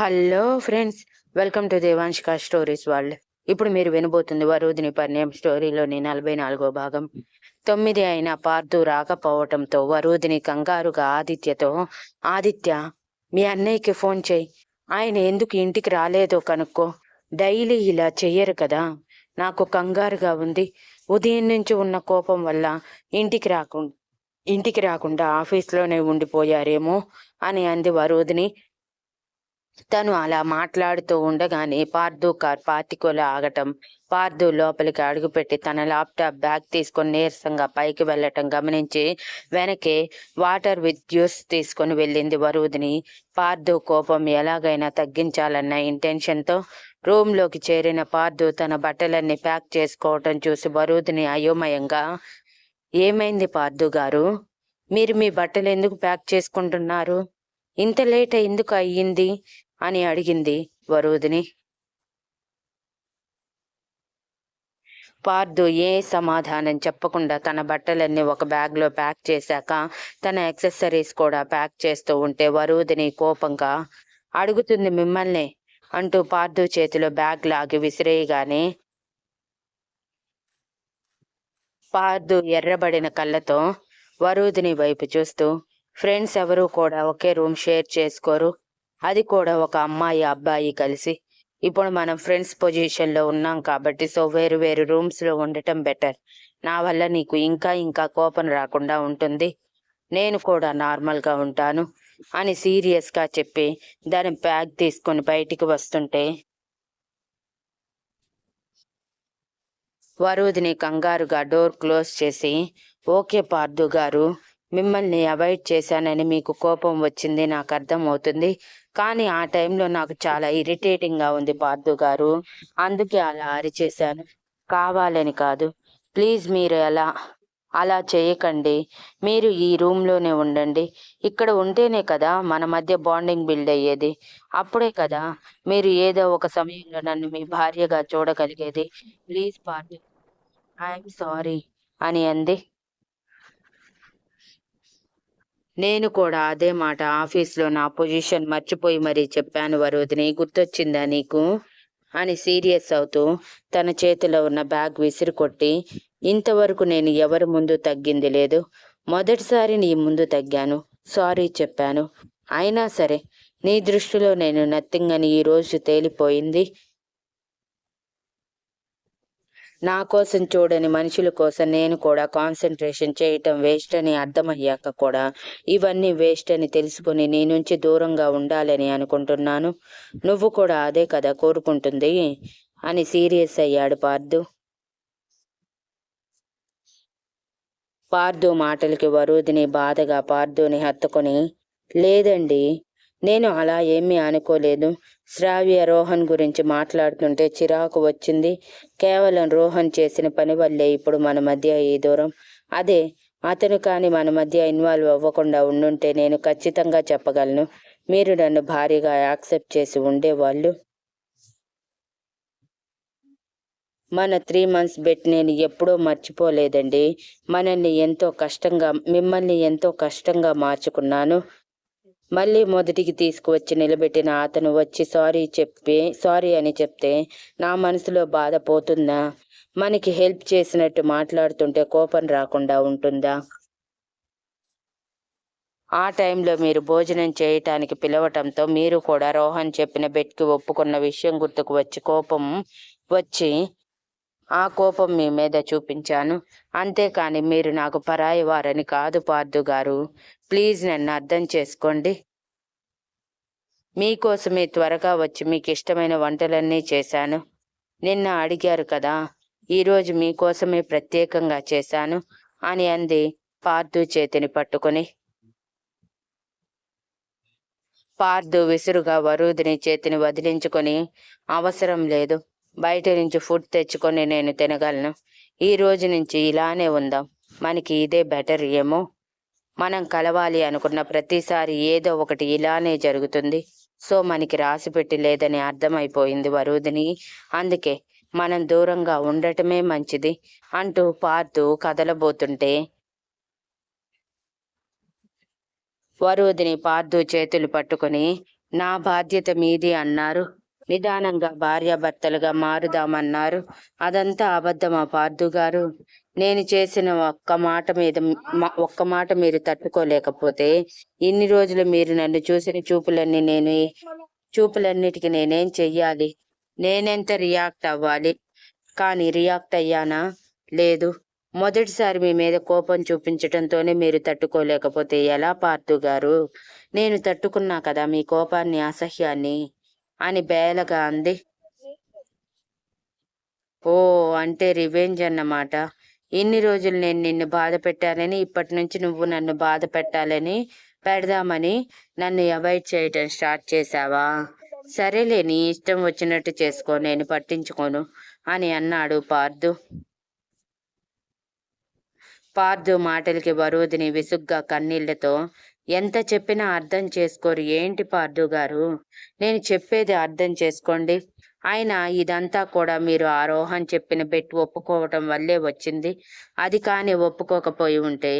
Hello friends welcome to Devanshika stories world. ఇప్పుడు మీరు వినబోతుంది వరుదిని పరిణయం స్టోరీలోని నలభై నాలుగో భాగం. తొమ్మిది అయిన పార్థు రాకపోవటంతో వరుదిని కంగారుగా ఆదిత్యతో ఆదిత్య మీ అన్నయ్యకి ఫోన్ చేయి. ఆయన ఎందుకు ఇంటికి రాలేదో కనుక్కో. డైలీ ఇలా చెయ్యరు కదా. నాకు కంగారుగా ఉంది. ఉదయం నుంచి ఉన్న కోపం వల్ల ఇంటికి రాకుండా ఇంటికి రాకుండా ఆఫీస్లోనే ఉండిపోయారేమో అని అంది వరుదిని. తను అలా మాట్లాడుతూ ఉండగానే పార్దు కార్ పాతికోల ఆగటం. పార్దు లోపలికి అడుగుపెట్టి తన ల్యాప్టాప్ బ్యాగ్ తీసుకొని నీరసంగా పైకి వెళ్ళటం గమనించి వెనకే వాటర్ విత్ జ్యూస్ తీసుకొని వెళ్ళింది వరుదిని. పార్దు కోపం ఎలాగైనా తగ్గించాలన్న ఇంటెన్షన్తో రూమ్లోకి చేరిన పార్దు తన బట్టలన్నీ ప్యాక్ చేసుకోవటం చూసి వరుదిని అయోమయంగా ఏమైంది పార్దు గారు? మీరు మీ బట్టలు ఎందుకు ప్యాక్ చేసుకుంటున్నారు? ఇంత లేట్ ఎందుకు అయ్యింది? అని అడిగింది వరుదిని. పార్దు ఏ సమాధానం చెప్పకుండా తన బట్టలన్నీ ఒక బ్యాగ్లో ప్యాక్ చేశాక తన యాక్సెసరీస్ కూడా ప్యాక్ చేస్తూ ఉంటే వరుదిని కోపంగా అడుగుతుంది మిమ్మల్ని అంటూ పార్దు చేతిలో బ్యాగ్ లాగి విసిరేయగానే పార్దు ఎర్రబడిన కళ్ళతో వరుదిని వైపు చూస్తూ ఫ్రెండ్స్ ఎవరూ కూడా ఒకే రూమ్ షేర్ చేసుకోరు. అది కూడా ఒక అమ్మాయి అబ్బాయి కలిసి. ఇప్పుడు మనం ఫ్రెండ్స్ పొజిషన్లో ఉన్నాం కాబట్టి సో వేరు వేరు రూమ్స్లో ఉండటం బెటర్ నా వల్ల నీకు ఇంకా ఇంకా కోపం రాకుండా ఉంటుంది. నేను కూడా నార్మల్గా ఉంటాను అని సీరియస్గా చెప్పి దాని బ్యాగ్ తీసుకొని బయటికి వస్తుంటే వరుదిని కంగారుగా డోర్ క్లోజ్ చేసి ఓకే పార్దు గారు మిమ్మల్ని అవాయిడ్ చేశానని మీకు కోపం వచ్చింది నాకు అర్థమవుతుంది. కానీ ఆ టైంలో నాకు చాలా ఇరిటేటింగ్గా ఉంది పార్థు గారు. అందుకే అలా అరిచేశాను. కావాలని కాదు. ప్లీజ్ మీరు ఎలా అలా చేయకండి. మీరు ఈ రూమ్లోనే ఉండండి. ఇక్కడ ఉంటేనే కదా మన మధ్య బాండింగ్ బిల్డ్ అయ్యేది. అప్పుడే కదా మీరు ఏదో ఒక సమయంలో నన్ను మీ భార్యగా చూడగలిగేది. ప్లీజ్ పార్థు ఐఎమ్ సారీ అని అంది. నేను కూడా అదే మాట ఆఫీస్లో నా పొజిషన్ మర్చిపోయి మరీ చెప్పాను వరోధిని గుర్తొచ్చిందా నీకు? అని సీరియస్ అవుతూ తన చేతిలో ఉన్న బ్యాగ్ విసిరి కొట్టి ఇంతవరకు నేను ఎవరి ముందు తగ్గింది లేదు. మొదటిసారి నీ ముందు తగ్గాను. సారీ చెప్పాను. అయినా సరే నీ దృష్టిలో నేను నథింగ్ అని ఈరోజు తేలిపోయింది. నా కోసం చూడని మనుషుల కోసం నేను కూడా కాన్సన్ట్రేషన్ చేయటం వేస్ట్ అని అర్థమయ్యాక కూడా ఇవన్నీ వేస్ట్ అని తెలుసుకుని నీ నుంచి దూరంగా ఉండాలని అనుకుంటున్నాను. నువ్వు కూడా అదే కదా కోరుకుంటుంది అని సీరియస్ అయ్యాడు పార్దు. పార్దు మాటలకి వరుదిని బాధగా పార్దుని హత్తుకొని లేదండి నేను అలా ఏమీ అనుకోలేదు. శ్రావ్య రోహన్ గురించి మాట్లాడుతుంటే చిరాకు వచ్చింది. కేవలం రోహన్ చేసిన పని వల్లే ఇప్పుడు మన మధ్య ఈ దూరం. అదే అతను కానీ మన మధ్య ఇన్వాల్వ్ అవ్వకుండా ఉండుంటే నేను ఖచ్చితంగా చెప్పగలను. మీరు నన్ను భారీగా యాక్సెప్ట్ చేసి ఉండేవాళ్ళు. మన త్రీ మంత్స్ బెట్ నేను ఎప్పుడూ మర్చిపోలేదండి. మనల్ని ఎంతో కష్టంగా మిమ్మల్ని ఎంతో కష్టంగా మార్చుకున్నాను. మళ్ళీ మొదటికి తీసుకువచ్చి నిలబెట్టిన అతను వచ్చి సారీ చెప్పి సారీ అని చెప్తే నా మనసులో బాధ పోతుందా? మనకి హెల్ప్ చేసినట్టు మాట్లాడుతుంటే కోపం రాకుండా ఉంటుందా? ఆ టైంలో మీరు భోజనం చేయటానికి పిలవటంతో మీరు కూడా రోహన్ చెప్పిన బెట్కి ఒప్పుకున్న విషయం గుర్తుకు వచ్చి కోపం వచ్చి ఆ కోపం మీ మీద చూపించాను. అంతేకాని మీరు నాకు పరాయి వారని కాదు పార్థు గారు. ప్లీజ్ నన్ను అర్థం చేసుకోండి. మీకోసమే త్వరగా వచ్చి మీకు ఇష్టమైన వంటలన్నీ చేశాను. నిన్న అడిగారు కదా ఈరోజు మీకోసమే ప్రత్యేకంగా చేశాను అని అంది పార్థు చేతిని పట్టుకొని. పార్థు విసురుగా వరుదిని చేతిని వదిలించుకొని అవసరం లేదు. బయట నుంచి ఫుడ్ తెచ్చుకొని నేను తినగలను. ఈ రోజు నుంచి ఇలానే ఉందాం. మనకి ఇదే బెటర్ ఏమో. మనం కలవాలి అనుకున్న ప్రతిసారి ఏదో ఒకటి ఇలానే జరుగుతుంది. సో మనకి రాసిపెట్టి లేదని అర్థమైపోయింది వరుదిని. అందుకే మనం దూరంగా ఉండటమే మంచిది అంటూ పార్థు కదలబోతుంటే వరుదిని పార్థు చేతులు పట్టుకొని నా బాధ్యత మీది అన్నారు. నిదానంగా భార్యాభర్తలుగా మారుదామన్నారు. అదంతా అబద్ధమా పార్థు గారు నేను చేసిన ఒక్క మాట మీద ఒక్క మాట మీరు తట్టుకోలేకపోతే ఇన్ని రోజులు మీరు నన్ను చూసిన చూపులన్నీ నేను చూపులన్నిటికీ నేనేం చెయ్యాలి? నేనెంత రియాక్ట్ అవ్వాలి? కానీ రియాక్ట్ అయ్యానా? లేదు. మొదటిసారి మీ మీద కోపం చూపించటంతోనే మీరు తట్టుకోలేకపోతే ఎలా పార్థు గారు నేను తట్టుకున్నా కదా మీ కోపాన్ని అసహ్యాన్ని. అని బేలగా అంది. ఓ అంటే రివెంజ్ అన్నమాట. ఇన్ని రోజులు నేను నిన్ను బాధ పెట్టాలని ఇప్పటి నుంచి నువ్వు నన్ను బాధ పెట్టాలని పెడదామని నన్ను అవాయిడ్ చేయటం స్టార్ట్ చేశావా? సరేలే నీ ఇష్టం వచ్చినట్టు చేసుకో నేను పట్టించుకోను అని అన్నాడు పార్థు పార్థు మాటలకి బరువుదిని విసుగ్గా కన్నీళ్ళతో ఎంత చెప్పినా అర్థం చేసుకోరు. ఏంటి పార్థు గారు? నేను చెప్పేది అర్థం చేసుకోండి. ఆయన ఇదంతా కూడా మీరు ఆ రోహన్ చెప్పిన బెట్ ఒప్పుకోవటం వల్లే వచ్చింది. అది కానీ ఒప్పుకోకపోయి ఉంటే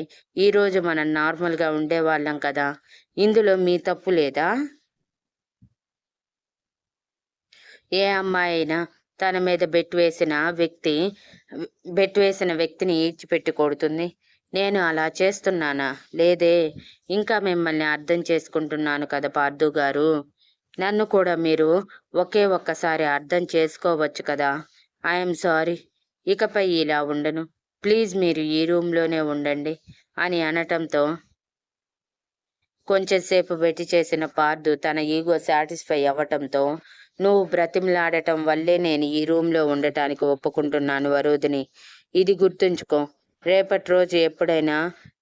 ఈరోజు మనం నార్మల్గా ఉండేవాళ్ళం కదా. ఇందులో మీ తప్పు లేదా? ఏ అమ్మాయి అయినా తన మీద బెట్ వేసిన వ్యక్తి బెట్ వేసిన వ్యక్తిని ఈడ్చిపెట్టి కొడుతుంది. నేను అలా చేస్తున్నానా? లేదే ఇంకా మిమ్మల్ని అర్థం చేసుకుంటున్నాను కదా పార్థు గారు. నన్ను కూడా మీరు ఒకే ఒక్కసారి అర్థం చేసుకోవచ్చు కదా. I'm sorry. ఇకపై ఇలా ఉండను. ప్లీజ్ మీరు ఈ రూమ్లోనే ఉండండి అని అనటంతో కొంచెంసేపు వెటి చేసిన పార్దు తన ఈగో సాటిస్ఫై అవ్వటంతో నువ్వు బ్రతిమలాడటం వల్లే నేను ఈ రూమ్లో ఉండటానికి ఒప్పుకుంటున్నాను వరుదిని. ఇది గుర్తుంచుకో. రేపటి రోజు ఎప్పుడైనా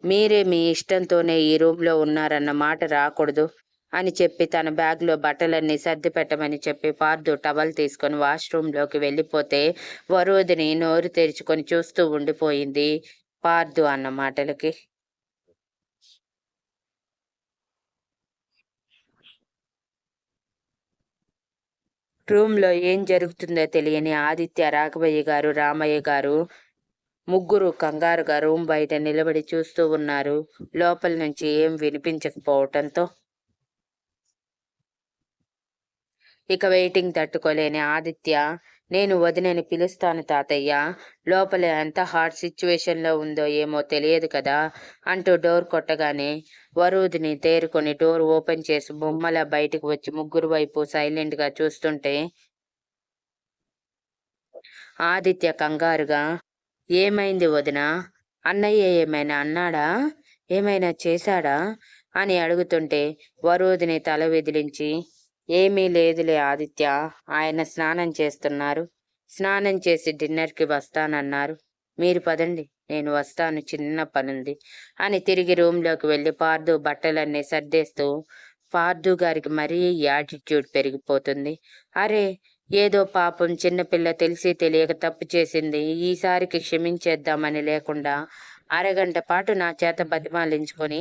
మీరే మీ ఇష్టంతోనే ఈ రూమ్లో ఉన్నారన్న మాట రాకూడదు అని చెప్పి తన బ్యాగ్లో బట్టలన్నీ సర్ది పెట్టమని చెప్పి పార్దు టవల్ తీసుకొని వాష్రూమ్లోకి వెళ్ళిపోతే వరుదిని నోరు తెరుచుకొని చూస్తూ ఉండిపోయింది పార్దు అన్న మాటలకి. రూమ్లో ఏం జరుగుతుందో తెలియని ఆదిత్య రాఘవయ్య గారు రామయ్య గారు ముగ్గురు కంగారుగా రూమ్ బయట నిలబడి చూస్తూ ఉన్నారు. లోపల నుంచి ఏం వినిపించకపోవటంతో. ఇక వెయిటింగ్ తట్టుకోలేని ఆదిత్య నేను వదినని పిలుస్తాను తాతయ్య లోపల ఎంత హార్డ్ సిచ్యువేషన్లో ఉందో ఏమో తెలియదు కదా అంటూ డోర్ కొట్టగానే వరూదిని తేరుకొని డోర్ ఓపెన్ చేసి బొమ్మల బయటకు వచ్చి ముగ్గురు వైపు సైలెంట్గా చూస్తుంటే ఆదిత్య కంగారుగా ఏమైంది వదిన? అన్నయ్య ఏమైనా అన్నాడా? ఏమైనా చేశాడా? అని అడుగుతుంటే వరోధిని తల విదిలించి ఏమీ లేదులే ఆదిత్య ఆయన స్నానం చేస్తున్నారు. స్నానం చేసి డిన్నర్కి వస్తానన్నారు. మీరు పదండి నేను వస్తాను చిన్న పనుంది అని తిరిగి రూమ్లోకి వెళ్ళి పార్దు బట్టలన్నీ సర్దేస్తూ పార్దు గారికి మరీ యాటిట్యూడ్ పెరిగిపోతుంది. అరే ఏదో పాపం చిన్నపిల్ల తెలిసి తెలియక తప్పు చేసింది. ఈసారికి క్షమించేద్దామని లేకుండా అరగంట పాటు నా చేత బతిమాలించుకొని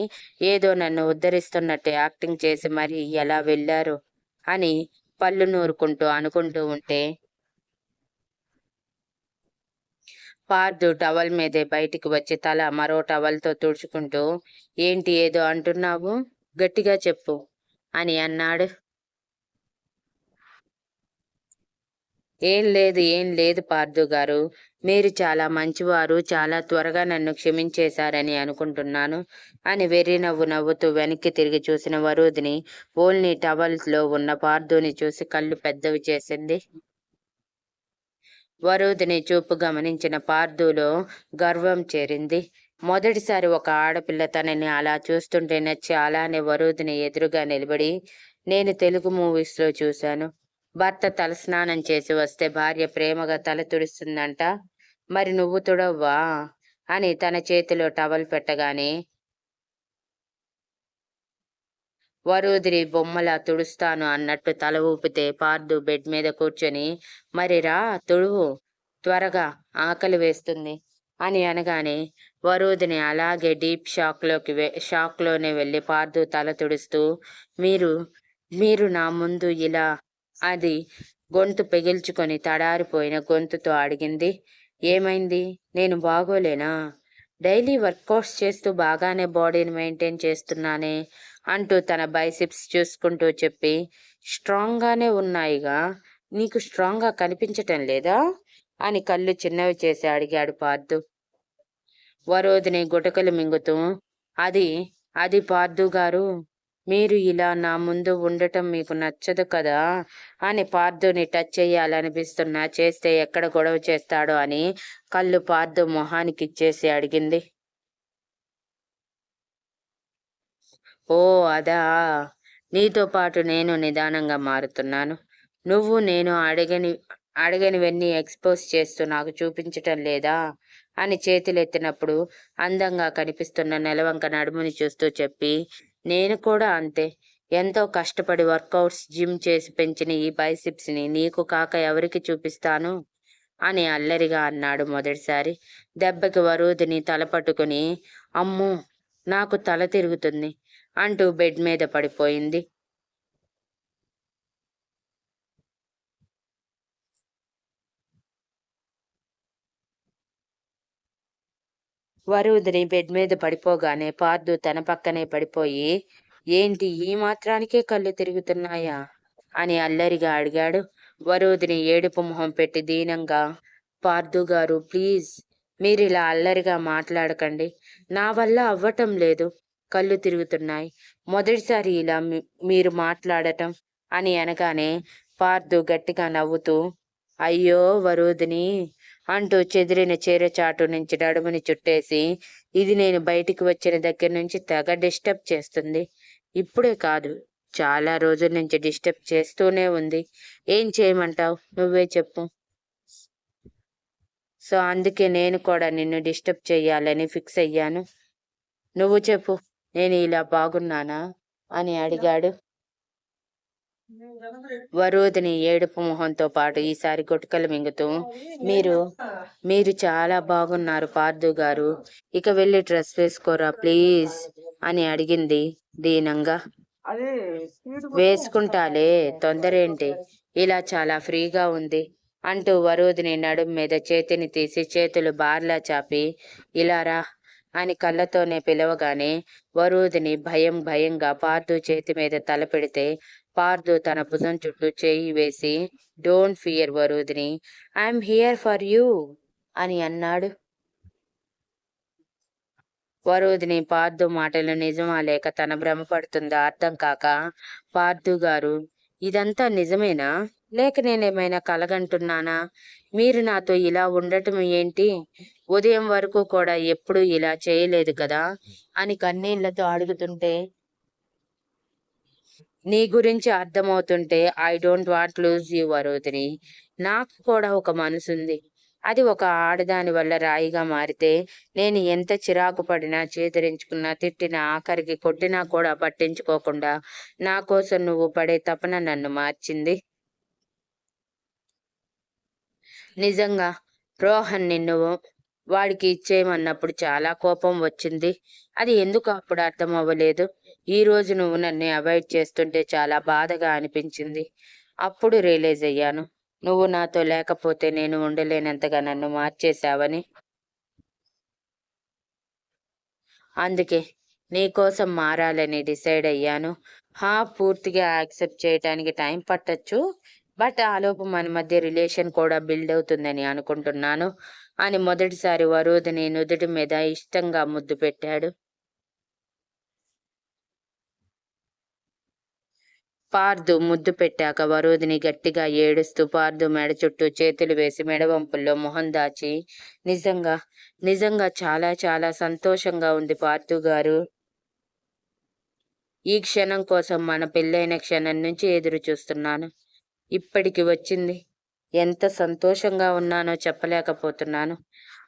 ఏదో నన్ను ఉద్ధరిస్తున్నట్టు యాక్టింగ్ చేసి మరి ఎలా వెళ్ళారు అని పళ్ళు నూరుకుంటూ అనుకుంటూ ఉంటే పార్దు టవల్ మీదే బయటికి వచ్చి తల మరో టవల్తో తుడుచుకుంటూ ఏంటి ఏదో అంటున్నావు? గట్టిగా చెప్పు అని అన్నాడు. ఏం లేదు ఏం లేదు పార్దు గారు. మీరు చాలా మంచివారు చాలా త్వరగా నన్ను క్షమించేశారని అనుకుంటున్నాను అని వెర్రి నవ్వు నవ్వుతూ వెనక్కి తిరిగి చూసిన వరుదిని ఓల్ని టవల్స్లో ఉన్న పార్దుని చూసి కళ్ళు పెద్దవి చేసింది. వరుదిని చూపు గమనించిన పార్దులో గర్వం చేరింది. మొదటిసారి ఒక ఆడపిల్ల తనని అలా చూస్తుంటే నచ్చి అలానే వరుదిని ఎదురుగా నిలబడి నేను తెలుగు మూవీస్లో చూశాను. భర్త తలస్నానం చేసి వస్తే భార్య ప్రేమగా తల తుడుస్తుందంట. మరి నువ్వు తుడవ్వా? అని తన చేతిలో టవల్ పెట్టగానే వరుదిరి బొమ్మలా తుడుస్తాను అన్నట్టు తల ఊపితే పార్దు బెడ్ మీద కూర్చొని మరి రా తుడువు త్వరగా ఆకలి వేస్తుంది అని అనగానే వరుదిని అలాగే డీప్ షాక్లోకి వె షాక్లోనే వెళ్ళి పార్దు తల తుడుస్తూ మీరు మీరు నా ముందు ఇలా అది గొంతు పెగిల్చుకొని తడారిపోయిన గొంతుతో అడిగింది. ఏమైంది? నేను బాగోలేనా? డైలీ వర్కౌట్స్ చేస్తూ బాగానే బాడీని మెయింటైన్ చేస్తున్నానే అంటూ తన బైసిప్స్ చూసుకుంటూ చెప్పి స్ట్రాంగ్గానే ఉన్నాయిగా? నీకు స్ట్రాంగ్గా కనిపించటం లేదా? అని కళ్ళు చిన్నవి చేసి అడిగాడు పార్థు వరోధిని గుటకలు మింగుతూ అది అది పార్థు గారు మీరు ఇలా నా ముందు ఉండటం మీకు నచ్చదు కదా? అని పార్థుని టచ్ చేయాలనిపిస్తున్నా. చేస్తే ఎక్కడ గొడవ చేస్తాడో అని కళ్ళు పార్థు మొహానికి ఇచ్చేసి అడిగింది. ఓ అదా? నీతో పాటు నేను నిదానంగా మారుతున్నాను. నువ్వు నేను అడగని అడగనివన్నీ ఎక్స్పోజ్ చేస్తూ నాకు చూపించటం లేదా? అని చేతులెత్తినప్పుడు అందంగా కనిపిస్తున్న నెలవంక నడుముని చూస్తూ చెప్పి నేను కూడా అంతే. ఎంతో కష్టపడి వర్కౌట్స్ జిమ్ చేసి పెంచిన ఈ బైసిప్స్ని నీకు కాక ఎవరికి చూపిస్తాను? అని అల్లరిగా అన్నాడు మొదటిసారి. దెబ్బకి వరూదిని తల పట్టుకుని నాకు తల తిరుగుతుంది అంటూ బెడ్ మీద పడిపోయింది. వరుదిని బెడ్ మీద పడిపోగానే పార్దు తన పక్కనే పడిపోయి ఏంటి ఈ మాత్రానికే కళ్ళు తిరుగుతున్నాయా? అని అల్లరిగా అడిగాడు. వరుదిని ఏడుపు మొహం పెట్టి దీనంగా పార్దు గారు ప్లీజ్ మీరు ఇలా అల్లరిగా మాట్లాడకండి. నా వల్ల అవ్వటం లేదు. కళ్ళు తిరుగుతున్నాయి. మొదటిసారి ఇలా మీరు మాట్లాడటం అని అనగానే పార్దు గట్టిగా నవ్వుతూ అయ్యో వరుదిని అంటూ చెదిరిన చీర చాటు నుంచి నడుముని చుట్టేసి ఇది నేను బయటికి వచ్చిన దగ్గర నుంచి తెగ డిస్టర్బ్ చేస్తుంది. ఇప్పుడే కాదు చాలా రోజుల నుంచి డిస్టర్బ్ చేస్తూనే ఉంది. ఏం చేయమంటావు? నువ్వే చెప్పు. సో అందుకే నేను కూడా నిన్ను డిస్టర్బ్ చేయాలని ఫిక్స్ అయ్యాను. నువ్వు చెప్పు నేను ఇలా బాగున్నానా? అని అడిగాడు. వరోధిని ఏడుపు మొహంతో పాటు ఈసారి గుటకలు మింగుతూ మీరు మీరు చాలా బాగున్నారు పార్దు గారు. ఇక వెళ్ళి డ్రెస్ వేసుకోరా ప్లీజ్ అని అడిగింది దీనంగా. వేసుకుంటాలే తొందర ఏంటి ఇలా చాలా ఫ్రీగా ఉంది అంటూ వరోధిని నడుం మీద చేతిని తీసి చేతులు బార్లా చాపి ఇలా రా అని కళ్ళతోనే పిలవగానే వరూదిని భయం భయంగా పార్దు చేతి మీద తల పెడితే పార్దు తన భుజం చుట్టూ చేయి వేసి don't fear Varudhini I'm here for you అని అన్నాడు. వరుదిని పార్దు మాటలు నిజమా లేక తన భ్రమ పడుతుందా అర్థం కాక పార్దు గారు ఇదంతా నిజమేనా? లేక నేనేమైనా కలగంటున్నానా? మీరు నాతో ఇలా ఉండటం ఏంటి? ఉదయం వరకు కూడా ఎప్పుడు ఇలా చేయలేదు కదా? అని కన్నీళ్ళతో అడుగుతుంటే నీ గురించి అర్థమవుతుంటే I don't want lose you Varodhini నాకు కూడా ఒక మనసు ఉంది అది ఒక ఆడదాని వల్ల రాయిగా మారితే నేను ఎంత చిరాకు పడినా చేదరించుకున్నా తిట్టినా ఆఖరికి కొట్టినా కూడా పట్టించుకోకుండా నా కోసం నువ్వు పడే తపన నన్ను మార్చింది. నిజంగా రోహన్ నిన్ను వాడికి ఇచ్చేయమన్నప్పుడు చాలా కోపం వచ్చింది. అది ఎందుకు అప్పుడు అర్థం అవ్వలేదు. ఈ రోజు నువ్వు నన్ను అవాయిడ్ చేస్తుంటే చాలా బాధగా అనిపించింది. అప్పుడు రియలైజ్ అయ్యాను. నువ్వు నాతో లేకపోతే నేను ఉండలేనంతగా నన్ను మార్చేశావని. అందుకే నీకోసం మారాలని డిసైడ్ అయ్యాను. హా పూర్తిగా యాక్సెప్ట్ చేయడానికి టైం పట్టచ్చు. బట్ ఆలోపు మన మధ్య రిలేషన్ కూడా బిల్డ్ అవుతుందని అనుకుంటున్నాను. అని మొదటిసారి వరోధిని నుదుటి మీద ఇష్టంగా ముద్దు పెట్టాడు. పార్దు ముద్దు పెట్టాక వరోధిని గట్టిగా ఏడుస్తూ పార్దు మెడ చుట్టూ చేతులు వేసి మెడవంపుల్లో మొహం దాచి నిజంగా నిజంగా చాలా చాలా సంతోషంగా ఉంది పార్దు గారు. ఈ క్షణం కోసం మన పెళ్ళైన క్షణం నుంచి ఎదురు చూస్తున్నాను ఇప్పటికి వచ్చింది. ఎంత సంతోషంగా ఉన్నానో చెప్పలేకపోతున్నాను.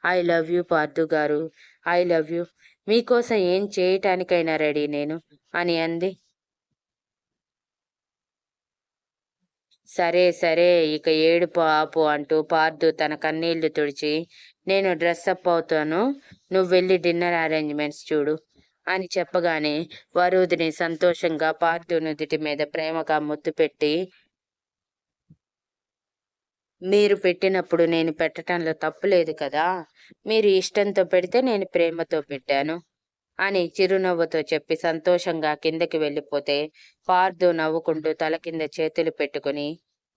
I love you Parthu garu. I love you. మీకోసం ఏం చేయటానికైనా రెడీ నేను అని అంది. సరే సరే ఇక ఏడుపు ఆపు అంటూ పార్థు తన కన్నీళ్ళు తుడిచి నేను డ్రెస్అప్ అవుతాను నువ్వు వెళ్ళి డిన్నర్ అరేంజ్మెంట్స్ చూడు అని చెప్పగానే వరుదిని సంతోషంగా పార్థు నుదుటి మీద ప్రేమగా ముద్దు పెట్టి మీరు పెట్టినప్పుడు నేను పెట్టడంలో తప్పు లేదు కదా. మీరు ఇష్టంతో పెడితే నేను ప్రేమతో పెట్టాను. అని చిరునవ్వుతో చెప్పి సంతోషంగా కిందకి వెళ్ళిపోతే పార్దు నవ్వుకుంటూ తల కింద చేతులు పెట్టుకుని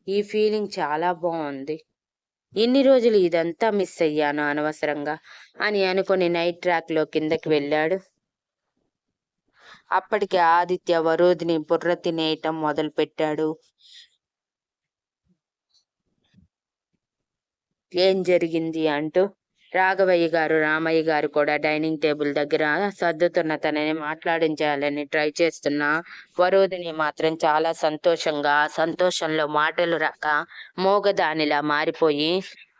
ఈ ఫీలింగ్ చాలా బాగుంది ఇన్ని రోజులు ఇదంతా మిస్ అయ్యాను అనవసరంగా అని అనుకుని నైట్ ట్రాక్లో కిందకి వెళ్ళాడు. అప్పటికి ఆదిత్య వరోధిని బుర్ర తినేయటం మొదలు ఏం జరిగింది అంటూ రాఘవయ్య గారు రామయ్య గారు కూడా డైనింగ్ టేబుల్ దగ్గర సర్దుతున్న తనని మాట్లాడించాలని ట్రై చేస్తున్న వరోధిని మాత్రం చాలా సంతోషంగా సంతోషంలో మాటలు రాక మోగదానిలా మారిపోయి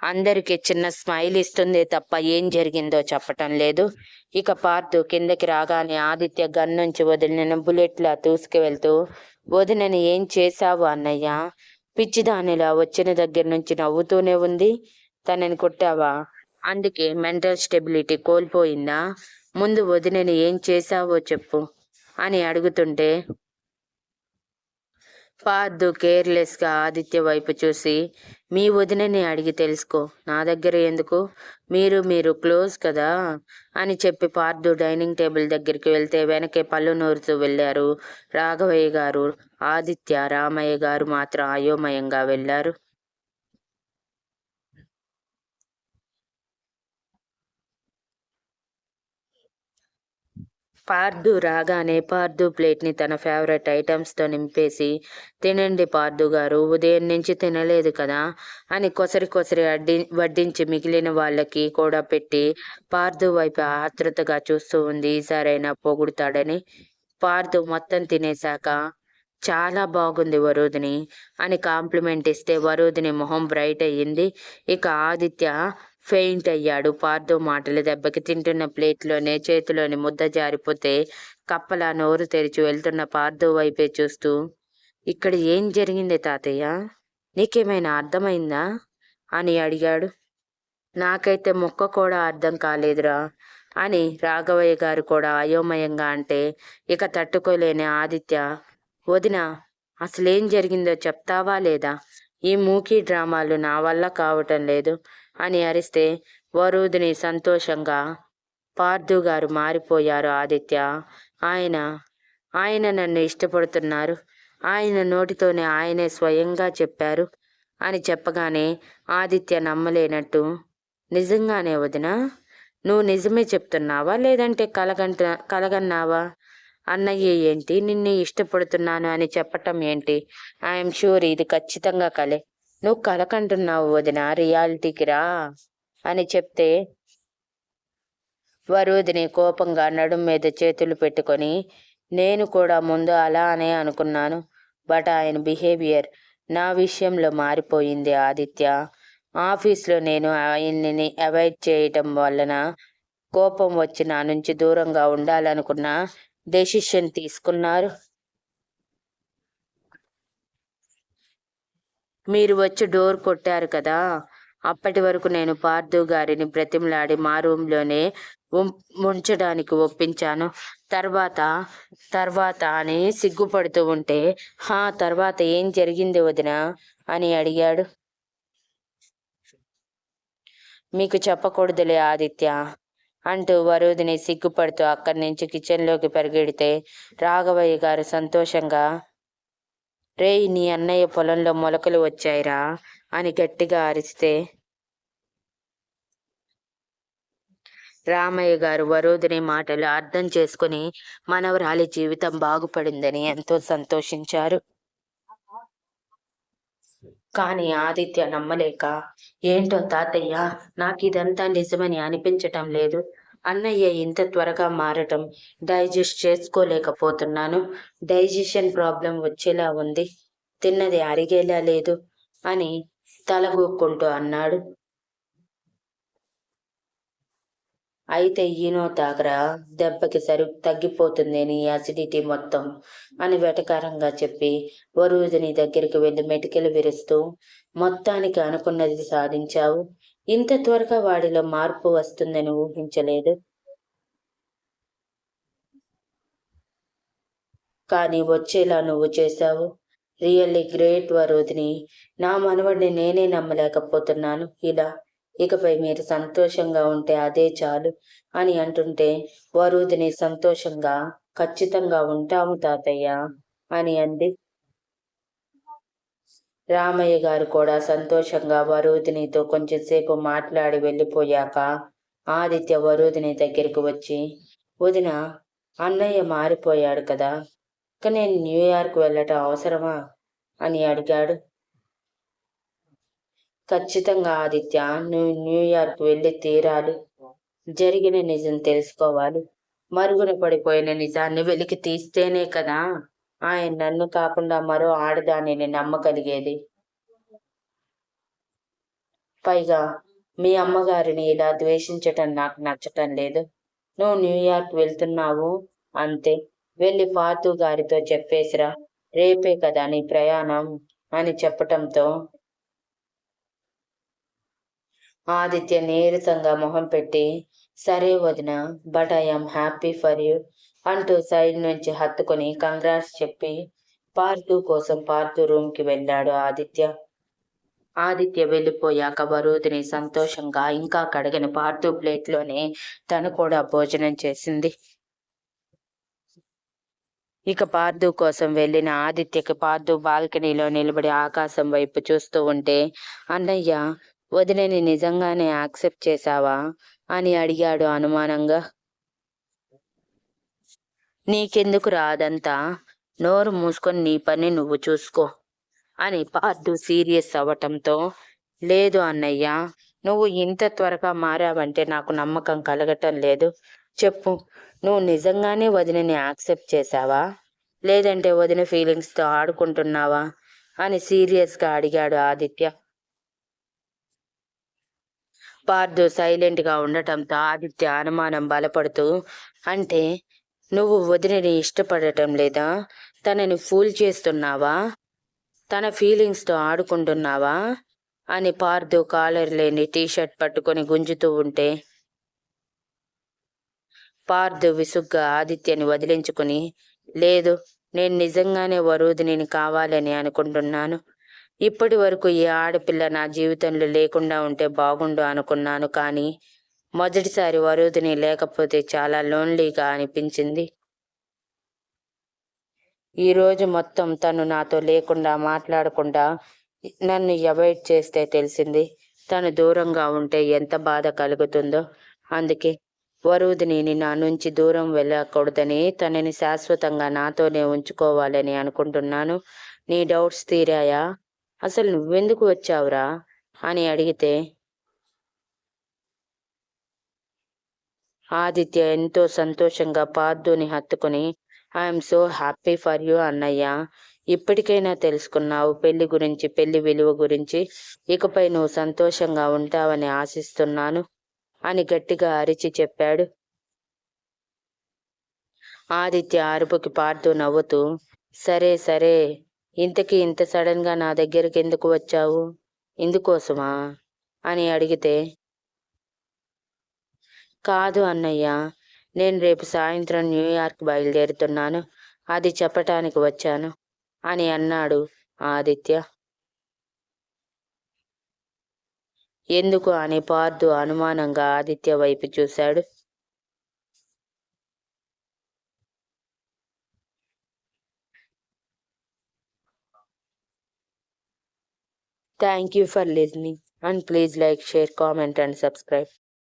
అందరికి చిన్న స్మైల్ ఇస్తుంది తప్ప ఏం జరిగిందో చెప్పటం లేదు. ఇక పార్థు కిందకి రాగానే ఆదిత్య గన్ నుంచి వదిలిన బుల్లెట్లా దూసుకువెళ్తూ వదినని ఏం చేశావు అన్నయ్య? పిచ్చిదానిలా వచ్చిన దగ్గర నుంచి నవ్వుతూనే ఉంది. తనని కొట్టావా? అందుకే మెంటల్ స్టెబిలిటీ కోల్పోయిందా? ముందు వదినని ఏం చేశావో చెప్పు అని అడుగుతుంటే పార్దు కేర్లెస్గా ఆదిత్య వైపు చూసి మీ వదినని అడిగి తెలుసుకో. నా దగ్గర ఎందుకు? మీరు మీరు క్లోజ్ కదా? అని చెప్పి పార్దు డైనింగ్ టేబుల్ దగ్గరికి వెళ్తే వెనకే పళ్ళు నూరుతూ వెళ్ళారు రాఘవయ్య గారు. ఆదిత్య రామయ్య గారు మాత్రం అయోమయంగా వెళ్ళారు. పార్దు రాగానే పార్దు ప్లేట్ని తన ఫేవరెట్ ఐటమ్స్తో నింపేసి తినండి పార్దు గారు ఉదయం నుంచి తినలేదు కదా అని కొసరి కొసరి అడ్డి వడ్డించి మిగిలిన వాళ్ళకి కూడా పెట్టి పార్దు వైపు ఆతృతగా చూస్తూ ఉంది. ఈసారైనా పొగుడుతాడని పార్దు మొత్తం తినేశాక చాలా బాగుంది వరుదిని అని కాంప్లిమెంట్ ఇస్తే వరుదిని మొహం బ్రైట్ అయ్యింది. ఇక ఆదిత్య ఫెయింట్ అయ్యాడు. పార్థు మాటలు దెబ్బకి తింటున్న ప్లేట్లోనే చేతిలోని ముద్ద జారిపోతే కప్పలా నోరు తెరిచి వెళ్తున్న పార్థో వైపే చూస్తూ ఇక్కడ ఏం జరిగింది తాతయ్య? నీకేమైనా అర్థమైందా? అని అడిగాడు. నాకైతే మొక్క కూడా అర్థం కాలేదురా అని రాఘవయ్య గారు కూడా అయోమయంగా అంటే ఇక తట్టుకోలేని ఆదిత్య. వదిన అసలేం జరిగిందో చెప్తావా లేదా? ఈ మూకీ డ్రామాలు నా వల్ల కావటం లేదు. అని అరిస్తే వరుదిని సంతోషంగా పార్థు గారు మారిపోయారు ఆదిత్య. ఆయన ఆయన నన్ను ఇష్టపడుతున్నారు. ఆయన నోటితోనే ఆయనే స్వయంగా చెప్పారు అని చెప్పగానే ఆదిత్య నమ్మలేనట్టు నిజంగానే వదిన నువ్వు నిజమే చెప్తున్నావా లేదంటే కలగంట కలగన్నావా? అన్నయ్య ఏంటి? నిన్ను ఇష్టపడుతున్నాను అని చెప్పటం ఏంటి? ఐఎమ్ షూర్ ఇది ఖచ్చితంగా కలే. నువ్వు కలకంటున్నావు వదిన రియాలిటీకి రా అని చెప్తే వరుదిని కోపంగా నడుం మీద చేతులు పెట్టుకొని నేను కూడా ముందు అలా అనే అనుకున్నాను బట్ ఆయన బిహేవియర్ నా విషయంలో మారిపోయింది ఆదిత్య. ఆఫీస్లో నేను ఆయన్ని అవాయిడ్ చేయటం వలన కోపం వచ్చి నా నుంచి దూరంగా ఉండాలనుకున్న డెసిషన్ తీసుకున్నారు. మీరు వచ్చి డోర్ కొట్టారు కదా. అప్పటి వరకు నేను పార్థు గారిని బ్రతిమలాడి మా రూమ్లోనే ఉంచడానికి ఒప్పించాను. తర్వాత తర్వాత అని సిగ్గుపడుతూ ఉంటే హా తర్వాత ఏం జరిగింది వదిన? అని అడిగాడు. మీకు చెప్పకూడదులే ఆదిత్య అంటూ వరుదిని సిగ్గుపడుతూ అక్కడి నుంచి కిచెన్లోకి పరిగెడితే రాఘవయ్య గారు సంతోషంగా రేయ్ నీ అన్నయ్య పొలంలో మొలకలు వచ్చాయిరా అని గట్టిగా అరిస్తే. రామయ్య గారు వరోధిని మాటలు అర్థం చేసుకుని మనవరాలి జీవితం బాగుపడిందని ఎంతో సంతోషించారు. కానీ ఆదిత్య నమ్మలేక ఏంటో తాతయ్య నాకు ఇదంతా నిజమని అనిపించటం లేదు. అన్నయ్య ఇంత త్వరగా మారటం డైజెస్ట్ చేసుకోలేకపోతున్నాను. డైజెషన్ ప్రాబ్లం వచ్చేలా ఉంది. తిన్నది అరిగేలా లేదు అని తలగూక్కుంటూ అన్నాడు. అయితే ఈనో తాగరా దెబ్బకి సరి తగ్గిపోతుంది నీ అసిడిటీ మొత్తం అని వెటకారంగా చెప్పి వరుదిని దగ్గరికి వెళ్ళి మెటికలు విరుస్తూ మొత్తానికి అనుకున్నది సాధించావు. ఇంత త్వరగా వాడిలో మార్పు వస్తుందని ఊహించలేదు. కానీ వచ్చేలా నువ్వు చేశావు. రియల్లీ గ్రేట్ వరోధిని నా మనవడిని నేనే నమ్మలేకపోతున్నాను. ఇలా ఇకపై మీరు సంతోషంగా ఉంటే అదే చాలు అని అంటుంటే వరుదిని సంతోషంగా ఖచ్చితంగా ఉంటాము తాతయ్య అని అంది. రామయ్య గారు కూడా సంతోషంగా వరుదినితో కొంచెంసేపు మాట్లాడి వెళ్ళిపోయాక ఆదిత్య వరుదిని దగ్గరికి వచ్చి వదిన అన్నయ్య మారిపోయాడు కదా ఇక నేను న్యూయార్క్ వెళ్ళటం అవసరమా? అని అడిగాడు. ఖచ్చితంగా ఆదిత్య నువ్వు న్యూయార్క్ వెళ్ళి తీరాలి. జరిగిన నిజం తెలుసుకోవాలి. మరుగున పడిపోయిన నిజాన్ని వెలికి తీస్తేనే కదా ఆయన నన్ను కాకుండా మరో ఆడదానిని నమ్మగలిగేది. పైగా మీ అమ్మగారిని ఇలా ద్వేషించటం నాకు నచ్చటం లేదు. నువ్వు న్యూయార్క్ వెళ్తున్నావు అంతే. వెళ్ళి ఫాతు గారితో చెప్పేసిరా. రేపే కదా నీ ప్రయాణం అని చెప్పటంతో ఆదిత్య నీరసంగా మొహం పెట్టి సరే వదిన but I'm happy for you. అంటూ సైడ్ నుంచి హత్తుకొని కంగ్రాట్స్ చెప్పి పార్థు కోసం పార్థు రూమ్కి వెళ్ళాడు ఆదిత్య. ఆదిత్య వెళ్ళిపోయాక వరుదిని సంతోషంగా ఇంకా కడగని పార్థు ప్లేట్లోనే తను కూడా భోజనం చేసింది. ఇక పార్థు కోసం వెళ్ళిన ఆదిత్యకి పార్థు బాల్కనీలో నిలబడి ఆకాశం వైపు చూస్తూ ఉంటే అన్నయ్య వదినని నిజంగానే యాక్సెప్ట్ చేశావా? అని అడిగాడు అనుమానంగా. నీకెందుకు రాదంతా? నోరు మూసుకొని నీ పని నువ్వు చూసుకో అని పార్థు సీరియస్ అవ్వటంతో లేదు అన్నయ్య నువ్వు ఇంత త్వరగా మారావంటే నాకు నమ్మకం కలగటం లేదు. చెప్పు నువ్వు నిజంగానే వదినని యాక్సెప్ట్ చేశావా? లేదంటే వదిన ఫీలింగ్స్తో ఆడుకుంటున్నావా? అని సీరియస్గా అడిగాడు ఆదిత్య. పార్థు సైలెంట్గా ఉండటంతో ఆదిత్య అనుమానం బలపడుతూ అంటే నువ్వు వదినని ఇష్టపడటం లేదా? తనని ఫూల్ చేస్తున్నావా? తన ఫీలింగ్స్తో ఆడుకుంటున్నావా? అని పార్దు కాలర్ లేని టీషర్ట్ పట్టుకొని గుంజుతూ ఉంటే పార్దు విసుగ్గా ఆదిత్యని వదిలించుకుని లేదు నేను నిజంగానే వరుదిని కావాలని అనుకుంటున్నాను. ఇప్పటి వరకు ఈ ఆడపిల్ల నా జీవితంలో లేకుండా ఉంటే బాగుండు అనుకున్నాను కానీ మొదటిసారి వరుదిని లేకపోతే చాలా లోన్లీగా అనిపించింది. ఈరోజు మొత్తం తను నాతో లేకుండా మాట్లాడకుండా నన్ను అవాయిడ్ చేస్తే తెలిసింది. తను దూరంగా ఉంటే ఎంత బాధ కలుగుతుందో. అందుకే వరుదిని నా నుంచి దూరం వెళ్ళకూడదని తనని శాశ్వతంగా నాతోనే ఉంచుకోవాలని అనుకుంటున్నాను. నీ డౌట్స్ తీరాయా? అసలు నువ్వెందుకు వచ్చావురా? అని అడిగితే ఆదిత్య ఎంతో సంతోషంగా పార్థుని హత్తుకుని I'm so happy for you అన్నయ్య. ఇప్పటికైనా తెలుసుకున్నావు. పెళ్ళి గురించి పెళ్ళి విలువ గురించి. ఇకపై నువ్వు సంతోషంగా ఉంటావని ఆశిస్తున్నాను అని గట్టిగా అరిచి చెప్పాడు. ఆదిత్య అరుపుకి పార్థు నవ్వుతూ సరే సరే. ఇంతకీ ఇంత సడన్గా నా దగ్గరికి ఎందుకు వచ్చావు? ఇందుకోసమా అని అడిగితే కాదు అన్నయ్య నేను రేపు సాయంత్రం న్యూయార్క్ బయలుదేరుతున్నాను అది చెప్పటానికి వచ్చాను అని అన్నాడు ఆదిత్య. ఎందుకు అని పార్థు అనుమానంగా ఆదిత్య వైపు చూశాడు. Thank you for listening and please like share comment and subscribe.